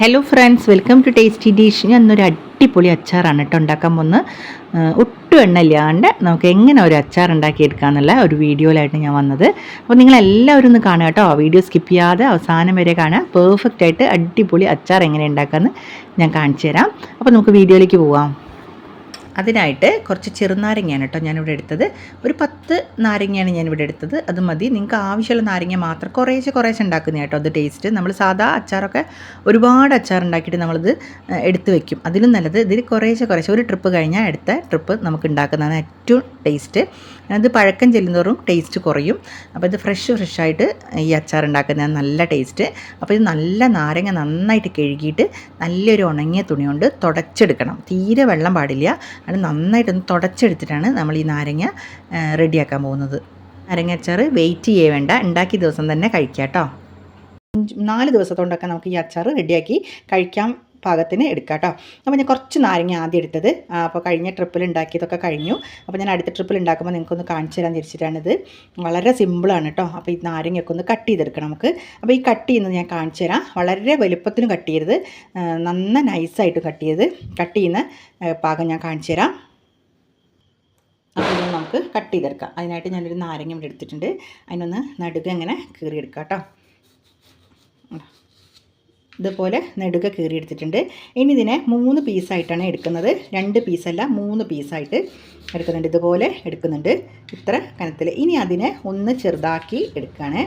Hello friends welcome to tasty dish ഞാൻ ഇന്നൊരു അടിപൊളി അച്ചാറാണ് കേട്ടോ ഉണ്ടാക്കാൻ പോകുന്നത്. ഒട്ടും എണ്ണ ഇല്ലാണ്ട് നമുക്ക് എങ്ങനെ ഒരു അച്ചാർ ഉണ്ടാക്കിയെടുക്കാന്നുള്ള ഒരു വീഡിയോയിലായിട്ട് ഞാൻ വന്നത്. അപ്പോൾ നിങ്ങളെല്ലാവരും ഒന്ന് കാണുക കേട്ടോ വീഡിയോ സ്കിപ്പ് ചെയ്യാതെ അവസാനം വരെ കാണുക. പെർഫെക്റ്റ് ആയിട്ട് അടിപൊളി അച്ചാർ എങ്ങനെ ഉണ്ടാക്കാമെന്ന് ഞാൻ കാണിച്ചു തരാം. അപ്പോൾ നമുക്ക് വീഡിയോയിലേക്ക് പോവാം. അതിനായിട്ട് കുറച്ച് ചെറുനാരങ്ങയാണ് കേട്ടോ ഞാനിവിടെ എടുത്തത്. ഒരു പത്ത് നാരങ്ങയാണ് ഞാനിവിടെ എടുത്തത്. അത് മതി. നിങ്ങൾക്ക് ആവശ്യമുള്ള നാരങ്ങ മാത്രം കുറേശ്ശെ കുറേശ്ശെ ഉണ്ടാക്കുന്ന കേട്ടോ അത് ടേസ്റ്റ് നമ്മൾ സാധാ അച്ചാറൊക്കെ ഒരുപാട് അച്ചാർ ഉണ്ടാക്കിയിട്ട് നമ്മളിത് എടുത്ത് വെക്കും. അതിലും നല്ലത് ഇതിൽ കുറേശ്ശെ കുറേശ്ശെ. ഒരു ട്രിപ്പ് കഴിഞ്ഞാൽ അടുത്ത ട്രിപ്പ് നമുക്ക് ഉണ്ടാക്കുന്നതാണ് ഏറ്റവും ടേസ്റ്റ് അത് പഴക്കം ചെല്ലുന്നതോറും ടേസ്റ്റ് കുറയും. അപ്പോൾ ഇത് ഫ്രഷ് ഫ്രഷായിട്ട് ഈ അച്ചാർ ഉണ്ടാക്കുന്നതാണ് നല്ല ടേസ്റ്റ് അപ്പോൾ ഇത് നല്ല നാരങ്ങ നന്നായിട്ട് കഴുകിയിട്ട് നല്ലൊരു ഉണങ്ങിയ തുണി കൊണ്ട് തുടച്ചെടുക്കണം. തീരെ വെള്ളം പാടില്ല. അത് നന്നായിട്ടൊന്ന് തുടച്ചെടുത്തിട്ടാണ് നമ്മൾ ഈ നാരങ്ങ റെഡിയാക്കാൻ പോകുന്നത്. നാരങ്ങ അച്ചാർ വെയിറ്റ് ചെയ്യേ വേണ്ട ഉണ്ടാക്കിയ ദിവസം തന്നെ കഴിക്കാം കേട്ടോ. നാല് ദിവസത്തോണ്ടൊക്കെ നമുക്ക് ഈ അച്ചാർ റെഡിയാക്കി കഴിക്കാൻ പാകത്തിന് എടുക്കാം കേട്ടോ. അപ്പോൾ ഞാൻ കുറച്ച് നാരങ്ങ ആദ്യം എടുത്തത്. അപ്പോൾ കഴിഞ്ഞ ട്രിപ്പിൽ ഉണ്ടാക്കിയതൊക്കെ കഴിഞ്ഞു. അപ്പോൾ ഞാൻ അടുത്ത ട്രിപ്പിൽ ഉണ്ടാക്കുമ്പോൾ നിങ്ങൾക്കൊന്ന് കാണിച്ചു തരാൻ തിരിച്ചിട്ടാണിത് വളരെ സിമ്പിളാണ് കേട്ടോ. അപ്പോൾ ഈ നാരങ്ങയൊക്കെ ഒന്ന് കട്ട് ചെയ്തെടുക്കണം നമുക്ക്. അപ്പോൾ ഈ കട്ട് ചെയ്യുന്നത് ഞാൻ കാണിച്ചു തരാം. വളരെ വലുപ്പത്തിനും കട്ട് ചെയ്യരുത്. നന്ന നൈസായിട്ട് കട്ട് ചെയ്ത് കട്ട് ചെയ്യുന്ന പാകം ഞാൻ കാണിച്ചു തരാം. അപ്പോൾ നമുക്ക് കട്ട് ചെയ്തെടുക്കാം. അതിനായിട്ട് ഞാനൊരു നാരങ്ങ ഇവിടെ എടുത്തിട്ടുണ്ട്. അതിനൊന്ന് നടുക ഇങ്ങനെ കീറിയെടുക്കാം കേട്ടോ. ഇതുപോലെ നെടുക കീറിയെടുത്തിട്ടുണ്ട്. ഇനി ഇതിനെ മൂന്ന് പീസായിട്ടാണ് എടുക്കുന്നത്. രണ്ട് പീസല്ല മൂന്ന് പീസായിട്ട് എടുക്കുന്നുണ്ട്. ഇതുപോലെ എടുക്കുന്നുണ്ട്. ഇത്ര കനത്തിൽ ഇനി അതിനെ ഒന്ന് ചെറുതാക്കി എടുക്കുകയാണ്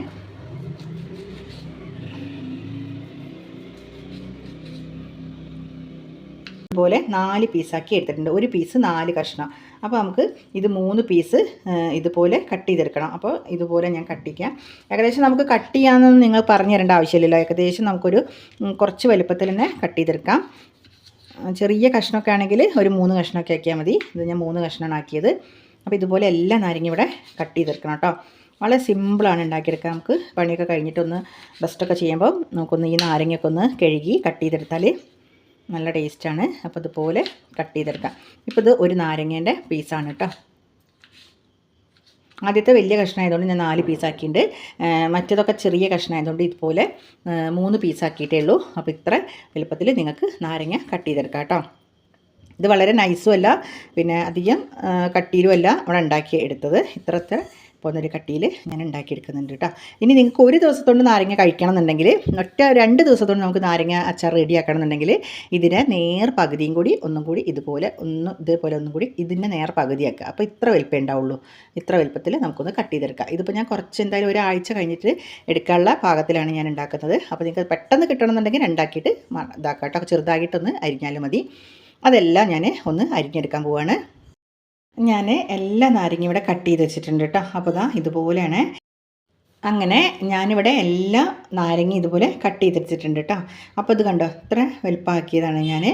ഇതുപോലെ നാല് പീസാക്കി എടുത്തിട്ടുണ്ട്. ഒരു പീസ് നാല് കഷ്ണം. അപ്പോൾ നമുക്ക് ഇത് മൂന്ന് പീസ് ഇതുപോലെ കട്ട് ചെയ്തെടുക്കണം. അപ്പോൾ ഇതുപോലെ ഞാൻ കട്ട് ചെയ്യാം. ഏകദേശം നമുക്ക് കട്ട് ചെയ്യാമെന്നൊന്നും നിങ്ങൾ പറഞ്ഞു തരേണ്ട ആവശ്യമില്ലല്ലോ. ഏകദേശം നമുക്കൊരു കുറച്ച് വലുപ്പത്തിൽ തന്നെ കട്ട് ചെയ്തെടുക്കാം. ചെറിയ കഷ്ണമൊക്കെ ആണെങ്കിൽ ഒരു മൂന്ന് കഷ്ണമൊക്കെ ആക്കിയാൽ മതി. ഇത് ഞാൻ മൂന്ന് കഷ്ണമാണ് ആക്കിയത്. അപ്പോൾ ഇതുപോലെ എല്ലാ നാരങ്ങ ഇവിടെ കട്ട് ചെയ്തെടുക്കണം കേട്ടോ വളരെ സിമ്പിളാണ് ഉണ്ടാക്കിയെടുക്കുക നമുക്ക് പണിയൊക്കെ കഴിഞ്ഞിട്ടൊന്ന് റെസ്റ്റൊക്കെ ചെയ്യുമ്പോൾ നമുക്കൊന്ന് ഈ നാരങ്ങയൊക്കെ ഒന്ന് കഴുകി കട്ട് ചെയ്തെടുത്താൽ നല്ല ടേസ്റ്റാണ്. അപ്പോൾ ഇതുപോലെ കട്ട് ചെയ്തെടുക്കാം. ഇപ്പോൾ ഇത് ഒരു നാരങ്ങേന്റെ പീസാണ് കേട്ടോ. ആദ്യത്തെ വലിയ കഷ്ണമായതുകൊണ്ട് ഞാൻ നാല് പീസാക്കിയിട്ടുണ്ട്. മറ്റേതൊക്കെ ചെറിയ കഷ്ണമായതുകൊണ്ട് ഇതുപോലെ മൂന്ന് പീസാക്കിയിട്ടേ ഉള്ളൂ. അപ്പോൾ ഇത്ര വലുപ്പത്തിൽ നിങ്ങൾക്ക് നാരങ്ങ കട്ട് ചെയ്തെടുക്കാം കേട്ടോ. ഇത് വളരെ നൈസും അല്ല പിന്നെ അധികം കട്ടിയിലും അല്ല അവിടെ ഉണ്ടാക്കി എടുത്തത്. ഇത്രത്തെ പോകുന്നൊരു കട്ടിയിൽ ഞാൻ ഉണ്ടാക്കിയെടുക്കുന്നുണ്ട് കേട്ടോ ഇനി നിങ്ങൾക്ക് ഒരു ദിവസത്തോണ്ട് നാരങ്ങ കഴിക്കണം എന്നുണ്ടെങ്കിൽ ഒറ്റ രണ്ട് ദിവസത്തോണ്ട് നമുക്ക് നാരങ്ങ അച്ചാർ റെഡിയാക്കണം എന്നുണ്ടെങ്കിൽ ഇതിനെ നേർ പകുതിയും കൂടി ഒന്നും കൂടി ഇതുപോലെ ഒന്ന് ഇതേപോലെ ഒന്നും കൂടി ഇതിന്റെ നേർ പകുതിയാക്കുക അപ്പോൾ ഇത്ര വലിപ്പം ഉണ്ടാവുള്ളൂ. ഇത്ര വലിപ്പത്തിൽ നമുക്കൊന്ന് കട്ട് ചെയ്തെടുക്കാം. ഇതിപ്പോൾ ഞാൻ കുറച്ച് എന്തായാലും ഒരാഴ്ച കഴിഞ്ഞിട്ട് എടുക്കാനുള്ള പാകത്തിലാണ് ഞാൻ ഉണ്ടാക്കുന്നത്. അപ്പോൾ നിങ്ങൾക്ക് പെട്ടെന്ന് കിട്ടണമെന്നുണ്ടെങ്കിൽ ഉണ്ടാക്കിയിട്ട് ഇതാക്കാം കേട്ടോ ചെറുതായിട്ടൊന്ന് അരിഞ്ഞാലും മതി. അതെല്ലാം ഞാൻ ഒന്ന് അരിഞ്ഞെടുക്കാൻ പോവാണ്. ഞാൻ എല്ലാ നാരങ്ങയും ഇവിടെ കട്ട് ചെയ്ത് വെച്ചിട്ടുണ്ട് കേട്ടോ അപ്പോൾ ദാ ഇതുപോലെയാണ്. അങ്ങനെ ഞാനിവിടെ എല്ലാ നാരങ്ങ ഇതുപോലെ കട്ട് ചെയ്ത് വെച്ചിട്ടുണ്ട് കേട്ടോ അപ്പോൾ ഇത് കണ്ടോ? ഇത്ര വലുപ്പമാക്കിയതാണ് ഞാൻ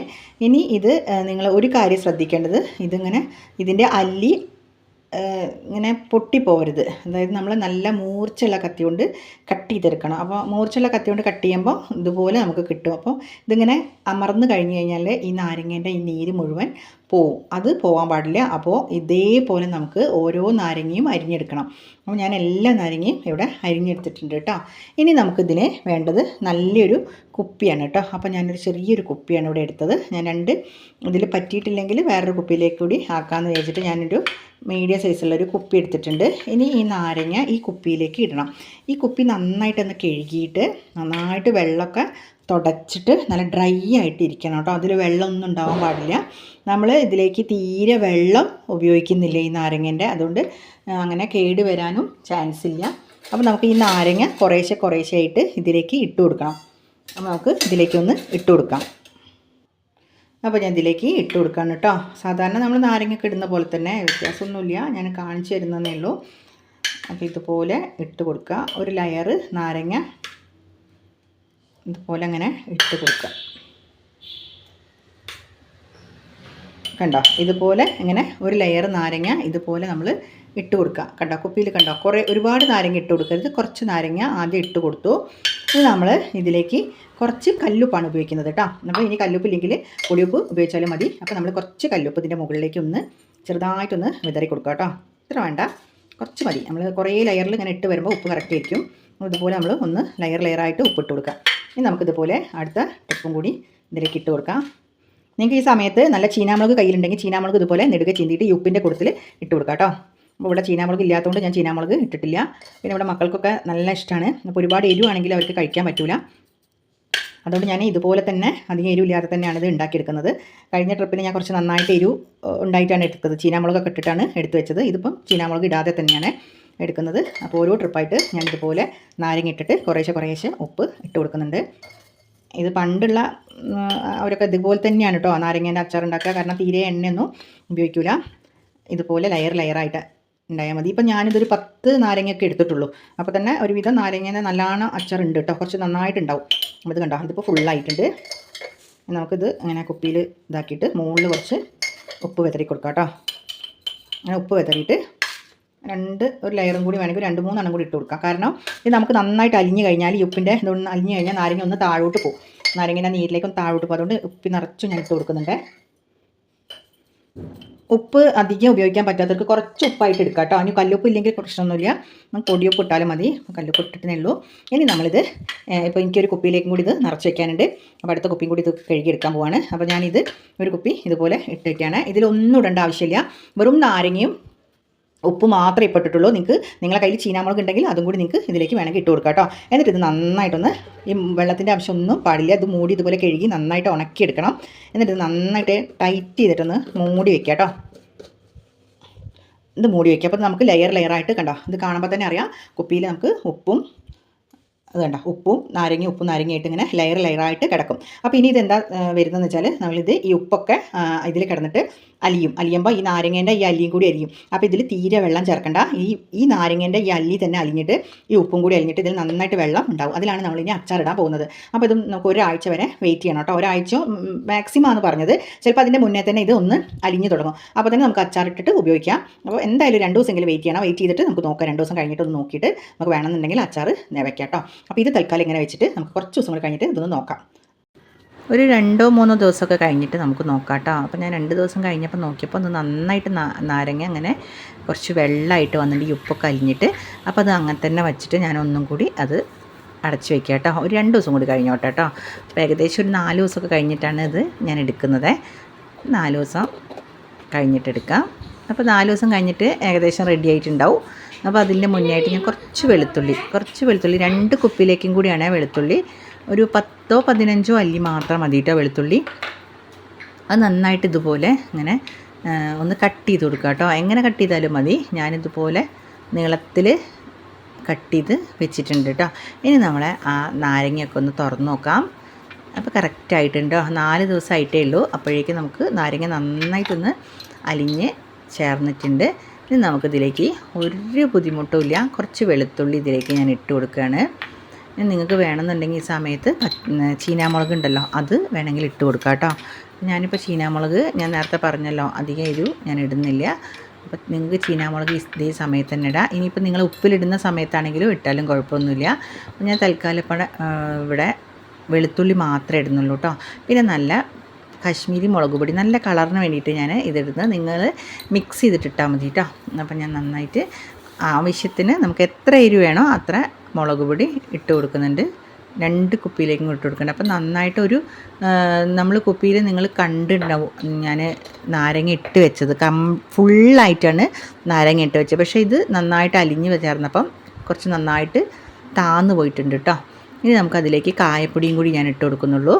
ഇനി ഇത് നിങ്ങൾ ഒരു കാര്യം ശ്രദ്ധിക്കേണ്ടത് ഇതിങ്ങനെ ഇതിന്റെ അല്ലി ഇങ്ങനെ പൊട്ടിപ്പോവരുത്. അതായത് നമ്മൾ നല്ല മൂർച്ചയുള്ള കത്തി കൊണ്ട് കട്ട് ചെയ്തെടുക്കണം. അപ്പോൾ മൂർച്ചയുള്ള കത്തി കൊണ്ട് കട്ട് ചെയ്യുമ്പോൾ ഇതുപോലെ നമുക്ക് കിട്ടും. അപ്പോൾ ഇതിങ്ങനെ അമർന്ന് കഴിഞ്ഞ് കഴിഞ്ഞാൽ ഈ നാരങ്ങേന്റെ ഈ നീര് മുഴുവൻ പോവും അത് പോകാൻ പാടില്ല. അപ്പോൾ ഇതേപോലെ നമുക്ക് ഓരോ നാരങ്ങയും അരിഞ്ഞെടുക്കണം. അപ്പോൾ ഞാൻ എല്ലാ നാരങ്ങയും ഇവിടെ അരിഞ്ഞെടുത്തിട്ടുണ്ട് കേട്ടോ. ഇനി നമുക്കിതിന് വേണ്ടത് നല്ലൊരു കുപ്പിയാണ് കേട്ടോ. അപ്പോൾ ഞാനൊരു ചെറിയൊരു കുപ്പിയാണ് ഇവിടെ എടുത്തത്. ഞാൻ രണ്ട് ഇതിൽ പറ്റിയിട്ടില്ലെങ്കിൽ വേറൊരു കുപ്പിയിലേക്ക് കൂടി ആക്കാമെന്ന് വിചാരിച്ചിട്ട് ഞാനൊരു മീഡിയം സൈസുള്ളൊരു കുപ്പി എടുത്തിട്ടുണ്ട്. ഇനി ഈ നാരങ്ങ ഈ കുപ്പിയിലേക്ക് ഇടണം. ഈ കുപ്പി നന്നായിട്ടൊന്ന് കഴുകിയിട്ട് നന്നായിട്ട് വെള്ളമൊക്കെ തുടച്ചിട്ട് നല്ല ഡ്രൈ ആയിട്ട് ഇരിക്കണം കേട്ടോ. അതിൽ വെള്ളമൊന്നും ഉണ്ടാവാൻ പാടില്ല. നമ്മൾ ഇതിലേക്ക് തീരെ വെള്ളം ഉപയോഗിക്കുന്നില്ല ഈ നാരങ്ങേന്റെ. അതുകൊണ്ട് അങ്ങനെ കേട് വരാനും ചാൻസ് ഇല്ല. അപ്പോൾ നമുക്ക് ഈ നാരങ്ങ കുറേശ്ശെ കുറേശ്ശെ ആയിട്ട് ഇതിലേക്ക് ഇട്ട് കൊടുക്കണം. അപ്പോൾ നമുക്ക് ഇതിലേക്കൊന്ന് ഇട്ട് കൊടുക്കാം. അപ്പോൾ ഞാൻ ഇതിലേക്ക് ഇട്ട് കൊടുക്കാണ് കേട്ടോ. സാധാരണ നമ്മൾ നാരങ്ങയൊക്കെ ഇടുന്ന പോലെ തന്നെ വ്യത്യാസമൊന്നുമില്ല. ഞാൻ കാണിച്ചു തരുന്നതേ ഉള്ളൂ. അപ്പോൾ ഇതുപോലെ ഇട്ട് കൊടുക്കുക. ഒരു ലെയർ നാരങ്ങ ഇതുപോലെ അങ്ങനെ ഇട്ട് കൊടുക്കുക കണ്ടോ? ഇതുപോലെ ഇങ്ങനെ ഒരു ലെയർ നാരങ്ങ ഇതുപോലെ നമ്മൾ ഇട്ട് കൊടുക്കുക കണ്ടോ? കുപ്പിയിൽ കണ്ടോ? കുറേ ഒരുപാട് നാരങ്ങ ഇട്ട് കൊടുക്കരുത്. കുറച്ച് നാരങ്ങ ആദ്യം ഇട്ട് കൊടുത്തു. ഇത് നമ്മൾ ഇതിലേക്ക് കുറച്ച് കല്ലുപ്പാണ് ഉപയോഗിക്കുന്നത് കേട്ടോ. അപ്പോൾ ഇനി കല്ലുപ്പില്ലെങ്കിൽ പൊടിയുപ്പ് ഉപയോഗിച്ചാലും മതി. അപ്പോൾ നമ്മൾ കുറച്ച് കല്ലുപ്പ് ഇതിന്റെ മുകളിലേക്ക് ഒന്ന് ചെറുതായിട്ടൊന്ന് വിതറി കൊടുക്കുക കേട്ടോ. ഇത്ര വേണ്ട. കുറച്ച് മതി. നമ്മൾ കുറേ ലെയറിൽ ഇങ്ങനെ ഇട്ട് വരുമ്പോൾ ഉപ്പ് കറക്റ്റ് ആയിരിക്കും. ഇതുപോലെ നമ്മൾ ഒന്ന് ലെയർ ലെയറായിട്ട് ഉപ്പിട്ട് കൊടുക്കുക ഇനി നമുക്കിതുപോലെ അടുത്ത ടിപ്പും കൂടി ഇതിലേക്ക് ഇട്ട് കൊടുക്കാം. നിങ്ങൾക്ക് ഈ സമയത്ത് നല്ല ചീനാമുളക് കയ്യിലുണ്ടെങ്കിൽ ചീനാമുളക് ഇതുപോലെ നെടുക ചീന്തിയിട്ട് ഈ ഉപ്പിന്റെ കൂട്ടത്തിൽ ഇട്ട് കൊടുക്കാം കേട്ടോ. അപ്പോൾ ഇവിടെ ചീനാമുളക് ഇല്ലാത്തതുകൊണ്ട് ഞാൻ ചീനാമുളക് ഇട്ടിട്ടില്ല. പിന്നെ ഇവിടെ മക്കൾക്കൊക്കെ നല്ല ഇഷ്ടമാണ് അപ്പോൾ ഒരുപാട് എരിവാണെങ്കിൽ അവർക്ക് കഴിക്കാൻ പറ്റില്ല അതുകൊണ്ട് ഞാൻ ഇതുപോലെ തന്നെ അധികം എരിവില്ലാതെ തന്നെയാണ് ഇത് ഉണ്ടാക്കിയെടുക്കുന്നത്. കഴിഞ്ഞ ട്രിപ്പിൽ ഞാൻ കുറച്ച് നന്നായിട്ട് എരിവ് ഉണ്ടായിട്ടാണ് എടുത്തത്. ചീനാമുളകൊക്കെ ഇട്ടിട്ടാണ് എടുത്തു വെച്ചത്. ഇതിപ്പം ചീനാമുളക് ഇടാതെ തന്നെയാണ്. എടുക്കുന്നത്. അപ്പോൾ ഓരോ ട്രിപ്പായിട്ട് ഞാൻ ഇതുപോലെ നാരങ്ങ ഇട്ടിട്ട് കുറേശ്ശെ കുറേശ്ശെ ഉപ്പ് ഇട്ട് കൊടുക്കുന്നുണ്ട്. ഇത് പണ്ടുള്ള അവരൊക്കെ ഇതുപോലെ തന്നെയാണ് കേട്ടോ നാരങ്ങേന്റെ അച്ചാർ ഉണ്ടാക്കുക കാരണം തീരെ എണ്ണയൊന്നും ഉപയോഗിക്കില്ല ഇതുപോലെ ലെയർ ലെയറായിട്ട് ഉണ്ടായാൽ മതി. ഇപ്പം ഞാനിതൊരു പത്ത് നാരങ്ങയൊക്കെ എടുത്തിട്ടുള്ളൂ. അപ്പോൾ തന്നെ ഒരുവിധം നാരങ്ങേന്റെ അച്ചാർ ഉണ്ട് കേട്ടോ. കുറച്ച് നന്നായിട്ടുണ്ടാവും. അപ്പോൾ ഇത് കണ്ടോ? ഇതിപ്പോൾ ഫുള്ളായിട്ടുണ്ട് നമുക്കിത് ഇങ്ങനെ കുപ്പിയിൽ ഇതാക്കിയിട്ട് മുകളിൽ കുറച്ച് ഉപ്പ് വെതറി കൊടുക്കാം കേട്ടോ. അങ്ങനെ ഉപ്പ് വെതറിയിട്ട് രണ്ട് ഒരു ലെയറും കൂടി വേണമെങ്കിൽ രണ്ട് മൂന്നെണ്ണം കൂടി ഇട്ട് കൊടുക്കാം. കാരണം ഇത് നമുക്ക് നന്നായിട്ട് അലിഞ്ഞു കഴിഞ്ഞാൽ ഈ ഉപ്പിന്റെ ഇതൊന്ന് അലിഞ്ഞു കഴിഞ്ഞാൽ നാരങ്ങ ഒന്ന് താഴോട്ട് പോകും. നാരങ്ങേന്റെ നീരിലേക്കൊന്ന് താഴോട്ട് പോകും. അതുകൊണ്ട് ഉപ്പി നിറച്ചും ഞാൻ ഇട്ട് കൊടുക്കുന്നുണ്ട്. ഉപ്പ് അധികം ഉപയോഗിക്കാൻ പറ്റാത്തവർക്ക് കുറച്ച് ഉപ്പായിട്ട് എടുക്കാം കേട്ടോ. അതിന് കല്ലുപ്പ് ഇല്ലെങ്കിൽ പ്രശ്നമൊന്നുമില്ല. നമുക്ക് പൊടിയുപ്പ് ഇട്ടാലും മതി. കല്ലുപ്പ് ഇട്ടിട്ടേ ഉള്ളൂ. ഇനി നമ്മളിത് ഇപ്പോൾ എനിക്കൊരു കുപ്പിയിലേക്കും കൂടി ഇത് നിറച്ച് വെക്കാനുണ്ട്. അപ്പോൾ അടുത്ത കുപ്പിയും കൂടി ഇത് കഴുകിയെടുക്കാൻ പോവാണ്. അപ്പോൾ ഞാനിത് ഒരു കുപ്പി ഇതുപോലെ ഇട്ടേക്കാണ് ഇതിലൊന്നും ഇടേണ്ട ആവശ്യമില്ല. വെറും നാരങ്ങയും ഉപ്പ് മാത്രമേ ഇപ്പെട്ടിട്ടുള്ളൂ നിങ്ങൾക്ക് നിങ്ങളുടെ കയ്യിൽ ചീനാമുളക് ഉണ്ടെങ്കിൽ അതും കൂടി നിങ്ങൾക്ക് ഇതിലേക്ക് വേണമെങ്കിൽ ഇട്ട് കൊടുക്കാം കേട്ടോ. എന്നിട്ട് ഇത് നന്നായിട്ടൊന്ന് ഈ വെള്ളത്തിന്റെ ആവശ്യമൊന്നും പാടില്ല. ഇത് മൂടി ഇതുപോലെ കഴുകി നന്നായിട്ട് ഉണക്കിയെടുക്കണം എന്നിട്ട് ഇത് നന്നായിട്ട് ടൈറ്റ് ചെയ്തിട്ടൊന്ന് മൂടി വെക്കുക കേട്ടോ. ഇത് മൂടി വയ്ക്കുക അപ്പോൾ നമുക്ക് ലെയർ ലെയറായിട്ട് കണ്ടോ? ഇത് കാണുമ്പോൾ തന്നെ അറിയാം. കുപ്പിയിൽ നമുക്ക് ഉപ്പും അത് കണ്ടോ? ഉപ്പും നാരങ്ങ ഉപ്പും നാരങ്ങയായിട്ട് ഇങ്ങനെ ലെയർ ലെയറായിട്ട് കിടക്കും. അപ്പോൾ ഇനി ഇതെന്താ വരുന്നതെന്ന് വെച്ചാൽ നമ്മളിത് ഈ ഉപ്പൊക്കെ ഇതിൽ കിടന്നിട്ട് അലിയും. അലിയുമ്പോൾ ഈ നാരങ്ങേന്റെ ഈ അല്ലിയും കൂടി അലിയും. അപ്പോൾ ഇതിൽ തീരെ വെള്ളം ചേർക്കണ്ട. ഈ ഈ നാരങ്ങേന്റെ ഈ അല്ലി തന്നെ അലിഞ്ഞിട്ട് ഈ ഉപ്പും കൂടി അലിഞ്ഞിട്ട് ഇതിൽ നന്നായിട്ട് വെള്ളം ഉണ്ടാവും. അതിലാണ് നമ്മൾ ഇനി അച്ചാറിടാൻ പോകുന്നത്. അപ്പോൾ ഇത് നമുക്ക് ഒരാഴ്ച വരെ വെയിറ്റ് ചെയ്യണം കേട്ടോ. ഒരാഴ്ച മാക്സിമം ആണ് പറഞ്ഞത് ചിലപ്പോൾ അതിന്റെ മുന്നേ തന്നെ ഇത് ഒന്ന് അലിഞ്ഞു തുടങ്ങും. അപ്പോൾ തന്നെ നമുക്ക് അച്ചാറിട്ടിട്ട് ഉപയോഗിക്കാം. അപ്പോൾ എന്തായാലും രണ്ട് ദിവസമെങ്കിലും വെയിറ്റ് ചെയ്യണം. വെയിറ്റ് ചെയ്തിട്ട് നമുക്ക് നോക്കാം. രണ്ട് ദിവസം കഴിഞ്ഞിട്ട് ഒന്ന് നോക്കിയിട്ട് നമുക്ക് വേണമെന്നുണ്ടെങ്കിൽ അച്ചാർ നിവയ്ക്കാം കേട്ടോ. അപ്പോൾ ഇത് തൽക്കാലം ഇങ്ങനെ വെച്ചിട്ട് നമുക്ക് കുറച്ച് ദിവസം കൂടി കഴിഞ്ഞിട്ട് ഇതൊന്ന് നോക്കാം. ഒരു രണ്ടോ മൂന്നോ ദിവസമൊക്കെ കഴിഞ്ഞിട്ട് നമുക്ക് നോക്കാം കേട്ടോ അപ്പോൾ ഞാൻ രണ്ട് ദിവസം കഴിഞ്ഞപ്പോൾ നോക്കിയപ്പോൾ ഒന്ന് നന്നായിട്ട് നാരങ്ങ അങ്ങനെ കുറച്ച് വെള്ളമായിട്ട് വന്നിട്ട് ഉപ്പൊക്കെ അലിഞ്ഞിട്ട് അപ്പോൾ അത് അങ്ങനെ തന്നെ വെച്ചിട്ട് ഞാൻ ഒന്നും കൂടി അത് അടച്ചു വെക്കുക കേട്ടോ ഒരു രണ്ട് ദിവസം കൂടി കഴിഞ്ഞോട്ടെ കേട്ടോ അപ്പോൾ ഏകദേശം ഒരു നാല് ദിവസമൊക്കെ കഴിഞ്ഞിട്ടാണ് ഇത് ഞാൻ എടുക്കുന്നത്. നാല് ദിവസം കഴിഞ്ഞിട്ടെടുക്കാം അപ്പോൾ നാല് ദിവസം കഴിഞ്ഞിട്ട് ഏകദേശം റെഡി ആയിട്ടുണ്ടാവും. അപ്പോൾ അതിന്റെ മുന്നായിട്ട് ഞാൻ കുറച്ച് വെളുത്തുള്ളി കുറച്ച് വെളുത്തുള്ളി രണ്ട് കുപ്പിയിലേക്കും കൂടിയാണ് വെളുത്തുള്ളി. ഒരു പത്തോ പതിനഞ്ചോ അല്ലി മാത്രം മതി കേട്ടോ വെളുത്തുള്ളി. അത് നന്നായിട്ട് ഇതുപോലെ ഇങ്ങനെ ഒന്ന് കട്ട് ചെയ്ത് കൊടുക്കുക കേട്ടോ. എങ്ങനെ കട്ട് ചെയ്താലും മതി. ഞാനിതുപോലെ നീളത്തിൽ കട്ട് ചെയ്ത് വെച്ചിട്ടുണ്ട് കേട്ടോ. ഇനി നമ്മളെ ആ നാരങ്ങയൊക്കെ ഒന്ന് തുറന്ന് നോക്കാം. അപ്പോൾ കറക്റ്റ് ആയിട്ടുണ്ട് നാല് ദിവസമായിട്ടേ ഉള്ളൂ. അപ്പോഴേക്കും നമുക്ക് നാരങ്ങ നന്നായിട്ടൊന്ന് അലിഞ്ഞ് ചേർന്നിട്ടുണ്ട്. ഇനി നമുക്കിതിലേക്ക് ഒരു ബുദ്ധിമുട്ടും ഇല്ല. കുറച്ച് വെളുത്തുള്ളി ഇതിലേക്ക് ഞാൻ ഇട്ട് കൊടുക്കുകയാണ്. നിങ്ങൾക്ക് വേണമെന്നുണ്ടെങ്കിൽ ഈ സമയത്ത് ചീനാമുളക് ഉണ്ടല്ലോ അത് വേണമെങ്കിൽ ഇട്ട് കൊടുക്കാം കേട്ടോ. ഞാനിപ്പോൾ ചീനാമുളക് ഞാൻ നേരത്തെ പറഞ്ഞല്ലോ അധികം എരിവ് ഞാൻ ഇടുന്നില്ല. അപ്പോൾ നിങ്ങൾക്ക് ചീനാമുളക് ഇതേ സമയത്ത് തന്നെ ഇടാം. ഇനിയിപ്പോൾ നിങ്ങൾ ഉപ്പിലിടുന്ന സമയത്താണെങ്കിലും ഇട്ടാലും കുഴപ്പമൊന്നുമില്ല. ഞാൻ തൽക്കാലം ഇവിടെ വെളുത്തുള്ളി മാത്രമേ ഇടുന്നുള്ളൂ കേട്ടോ. പിന്നെ നല്ല കശ്മീരി മുളക് പൊടി നല്ല കളറിന് വേണ്ടിയിട്ട് ഞാൻ ഇതിടുന്നത് നിങ്ങൾ മിക്സ് ചെയ്തിട്ടിട്ടാൽ മതി കേട്ടോ അപ്പം ഞാൻ നന്നായിട്ട് ആവശ്യത്തിന് നമുക്ക് എത്ര എരിവ് വേണോ അത്ര മുളക് പൊടി ഇട്ട് കൊടുക്കുന്നുണ്ട്. രണ്ട് കുപ്പിയിലേക്കും ഇട്ട് കൊടുക്കുന്നുണ്ട്. അപ്പം നന്നായിട്ടൊരു നമ്മൾ കുപ്പിയിൽ നിങ്ങൾ കണ്ടിട്ടുണ്ടാവും ഞാൻ നാരങ്ങ ഇട്ട് വെച്ചത്. കം ഫുള്ളായിട്ടാണ് നാരങ്ങ ഇട്ട് വെച്ചത്. പക്ഷേ ഇത് നന്നായിട്ട് അലിഞ്ഞ് ചേർന്നപ്പം കുറച്ച് നന്നായിട്ട് താന്ന് പോയിട്ടുണ്ട് കേട്ടോ ഇനി നമുക്കതിലേക്ക് കായപ്പൊടിയും കൂടി ഞാൻ ഇട്ട് കൊടുക്കുന്നുള്ളൂ.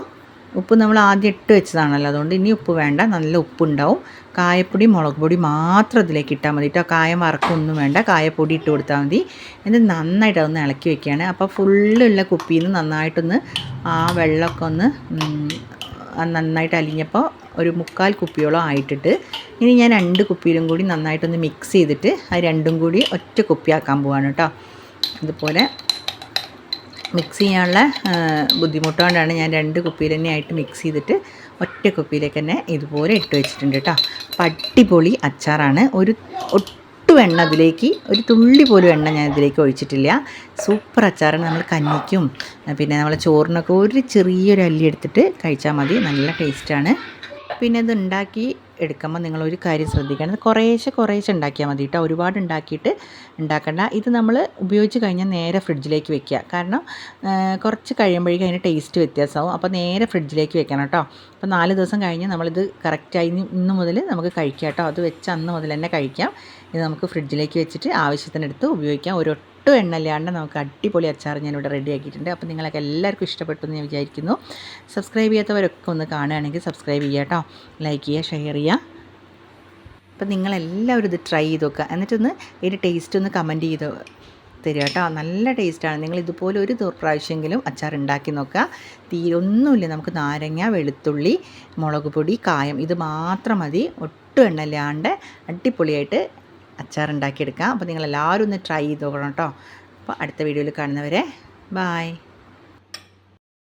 ഉപ്പ് നമ്മൾ ആദ്യം ഇട്ട് വെച്ചതാണല്ലോ. അതുകൊണ്ട് ഇനി ഉപ്പ് വേണ്ട. നല്ല ഉപ്പുണ്ടാവും. കായപ്പൊടി മുളക് പൊടി മാത്രം ഇതിലേക്ക് ഇട്ടാൽ മതി കേട്ടോ കായം വറക്കൊന്നും വേണ്ട. കായപ്പൊടി ഇട്ട് കൊടുത്താൽ മതി. എന്നിട്ട് നന്നായിട്ട് അതൊന്ന് ഇളക്കി വെക്കുകയാണ്. അപ്പോൾ ഫുള്ളുള്ള കുപ്പിയിൽ നിന്ന് നന്നായിട്ടൊന്ന് ആ വെള്ളമൊക്കെ ഒന്ന് നന്നായിട്ട് അലിഞ്ഞപ്പോൾ ഒരു മുക്കാൽ കുപ്പിയോളം ആയിട്ടിട്ട് ഇനി ഞാൻ രണ്ട് കുപ്പിയിലും കൂടി നന്നായിട്ടൊന്ന് മിക്സ് ചെയ്തിട്ട് അത് രണ്ടും കൂടി ഒറ്റ കുപ്പിയാക്കാൻ പോവാണ് കേട്ടോ ഇതുപോലെ മിക്സ് ചെയ്യാനുള്ള ബുദ്ധിമുട്ടുകൊണ്ടാണ് ബുദ്ധിമുട്ട് കൊണ്ടാണ് ഞാൻ രണ്ട് കുപ്പിയിൽ തന്നെ ആയിട്ട് മിക്സ് ചെയ്തിട്ട് ഒറ്റ കുപ്പിയിലേക്ക് തന്നെ ഇതുപോലെ ഇട്ട് വെച്ചിട്ടുണ്ട് കേട്ടോ. അപ്പം അടിപൊളി അച്ചാറാണ്. ഒരു ഒട്ടും എണ്ണ അതിലേക്ക് ഒരു തുള്ളി പോലും എണ്ണ ഞാൻ ഇതിലേക്ക് ഒഴിച്ചിട്ടില്ല. സൂപ്പർ അച്ചാറാണ്. നമ്മൾ കഞ്ഞിക്കും പിന്നെ നമ്മൾ ചോറിനൊക്കെ ഒരു ചെറിയൊരു അല്ലി എടുത്തിട്ട് കഴിച്ചാൽ മതി. നല്ല ടേസ്റ്റാണ്. പിന്നെ ഇത് ഉണ്ടാക്കി എടുക്കുമ്പോൾ നിങ്ങളൊരു കാര്യം ശ്രദ്ധിക്കണം. കുറേശ്ശെ കുറേശ്ശെ ഉണ്ടാക്കിയാൽ മതി കേട്ടോ. ഒരുപാട് ഉണ്ടാക്കിയിട്ട് ഉണ്ടാക്കണ്ട. ഇത് നമ്മൾ ഉപയോഗിച്ച് കഴിഞ്ഞാൽ നേരെ ഫ്രിഡ്ജിലേക്ക് വെക്കുക. കാരണം കുറച്ച് കഴിയുമ്പോഴേക്കും അതിന് ടേസ്റ്റ് വ്യത്യാസമാവും. അപ്പോൾ നേരെ ഫ്രിഡ്ജിലേക്ക് വെക്കണം കേട്ടോ. അപ്പോൾ നാല് ദിവസം കഴിഞ്ഞ് നമ്മളിത് കറക്റ്റായി ഇനി ഇന്ന് മുതൽ നമുക്ക് കഴിക്കാം കേട്ടോ. അത് വെച്ച് അന്ന് മുതൽ തന്നെ കഴിക്കാം. ഇത് നമുക്ക് ഫ്രിഡ്ജിലേക്ക് വെച്ചിട്ട് ആവശ്യത്തിനെടുത്ത് ഉപയോഗിക്കാം. ഒരൊട്ടും എണ്ണയില്ലാണ്ട് നമുക്ക് അടിപൊളി അച്ചാർ ഞാനിവിടെ റെഡി ആക്കിയിട്ടുണ്ട്. അപ്പോൾ നിങ്ങളൊക്കെ എല്ലാവർക്കും ഇഷ്ടപ്പെട്ടു എന്ന് ഞാൻ വിചാരിക്കുന്നു. സബ്സ്ക്രൈബ് ചെയ്യാത്തവരൊക്കെ ഒന്ന് കാണുകയാണെങ്കിൽ സബ്സ്ക്രൈബ് ചെയ്യുക കേട്ടോ. ലൈക്ക് ചെയ്യുക ഷെയർ ചെയ്യുക. അപ്പം നിങ്ങളെല്ലാവരും ഇത് ട്രൈ ചെയ്ത് നോക്കുക. എന്നിട്ടൊന്ന് ഇതിന്റെ ടേസ്റ്റ് ഒന്ന് കമന്റ് ചെയ്ത് തരിക കേട്ടോ. നല്ല ടേസ്റ്റാണ് നിങ്ങൾ ഇതുപോലെ ഒരു പ്രാവശ്യമെങ്കിലും അച്ചാർ ഉണ്ടാക്കി നോക്കുക. തീരെ ഒന്നുമില്ല. നമുക്ക് നാരങ്ങ വെളുത്തുള്ളി മുളക് പൊടി കായം. ഇത് മാത്രം മതി. ഒട്ടും എണ്ണയില്ലാണ്ട് അടിപൊളിയായിട്ട് അച്ചാർ ഉണ്ടാക്കിയെടുക്കാം അപ്പോൾ നിങ്ങളെല്ലാവരും ഒന്ന് ട്രൈ ചെയ്ത് നോക്കണം കേട്ടോ. അപ്പോൾ അടുത്ത വീഡിയോയിൽ കാണുന്നവരെ ബായ്